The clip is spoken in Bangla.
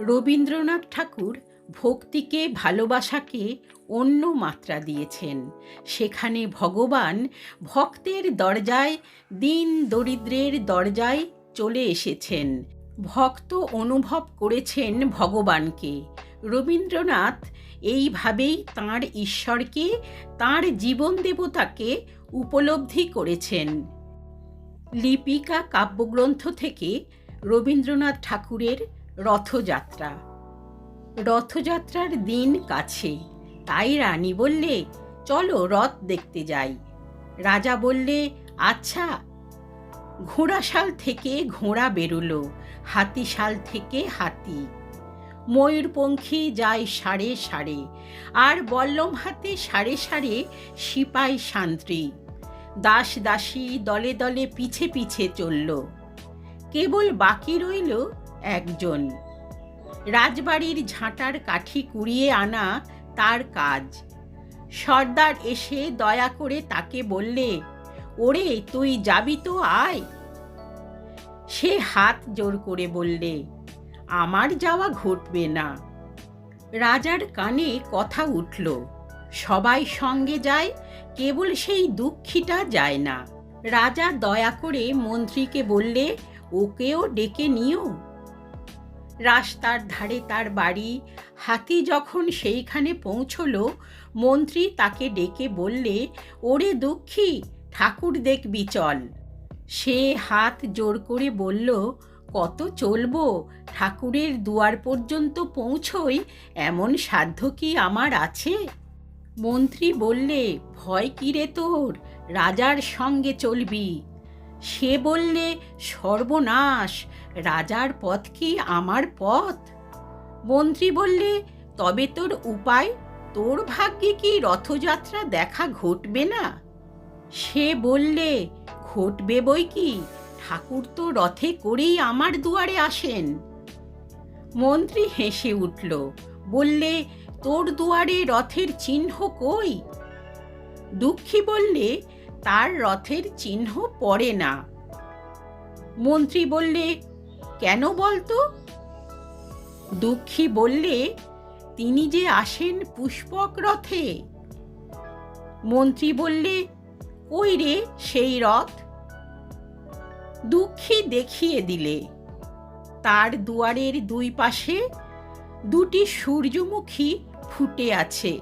রবীন্দ্রনাথ ঠাকুর ভক্তিকে, ভালোবাসাকে অন্য মাত্রা দিয়েছেন। সেখানে ভগবান ভক্তের দরজায়, দিন দরিদ্রের দরজায় চলে এসেছেন। ভক্ত অনুভব করেছেন ভগবানকে। রবীন্দ্রনাথ এইভাবেই তাঁর ঈশ্বরকে, তাঁর জীবন দেবতাকে উপলব্ধি করেছেন। লিপিকা কাব্যগ্রন্থ থেকে রবীন্দ্রনাথ ঠাকুরের রথযাত্রা। রথযাত্রার দিন কাছে তাই রানী বললে, চলো রথ দেখতে যাই। রাজা বললে আচ্ছা। ঘোড়াশাল থেকে ঘোড়া বেরোলো, হাতিশাল থেকে হাতি। ময়ূরপঙ্খী যায় সাড়ে সাড়ে আর বল্লম হাতে সাড়ে সাড়ে সিপাই শান্ত্রী দাস দাসী দলে দলে পিছে পিছে চলল। কেবল বাকি রইল একজন। রাজবাড়ির ঝাঁটার কাঠি কুড়িয়ে আনা তার কাজ। সর্দার এসে দয়া করে তাকে বললে, ওরে, তুই যাবি তো আয়। সে হাত জোর করে বললে, আমার যাওয়া ঘটবে না। রাজার কানে কথা উঠল, সবাই সঙ্গে যায়, কেবল সেই দুঃখীটা যায় না। রাজা দয়া করে মন্ত্রীকে বললে, ওকেও ডেকে নিও। রাস্তার ধারে তার বাড়ি। হাতি যখন সেইখানে পৌঁছলো, মন্ত্রী তাকে ডেকে বললে, ওরে দুঃখী, ঠাকুর দেখবি চল। সে হাত জোর করে বলল, কত চলবো? ঠাকুরের দুয়ার পর্যন্ত পৌঁছই, এমন সাধ্য কি আমার আছে? মন্ত্রী বললে, ভয় কিরে তোর? রাজার সঙ্গে চলবি। সে বললে, সর্বনাশ, রাজার পথ কি আমার পথ? মন্ত্রী বললে, তবে তোর উপায়, তোর ভাগ্যে কি রথযাত্রা দেখা ঘটবে না? সে বললে, ঘটবে বই কি, ঠাকুর তো রথে করেই আমার দুয়ারে আসেন। মন্ত্রী হেসে উঠল, বললে, তোর দুয়ারে রথের চিহ্ন কই? দুঃখী বললে তার রথের চিহ্ন পড়ে না। মন্ত্রী বললে, কেন বলতো? দুঃখী বললে, তিনি যে আসেন পুষ্পক রথে। মন্ত্রী বললে, কই রে সেই রথ? দুঃখী দেখিয়ে দিলে, তার দুয়ারের দুই পাশে দুটি সূর্যমুখী ফুটে আছে।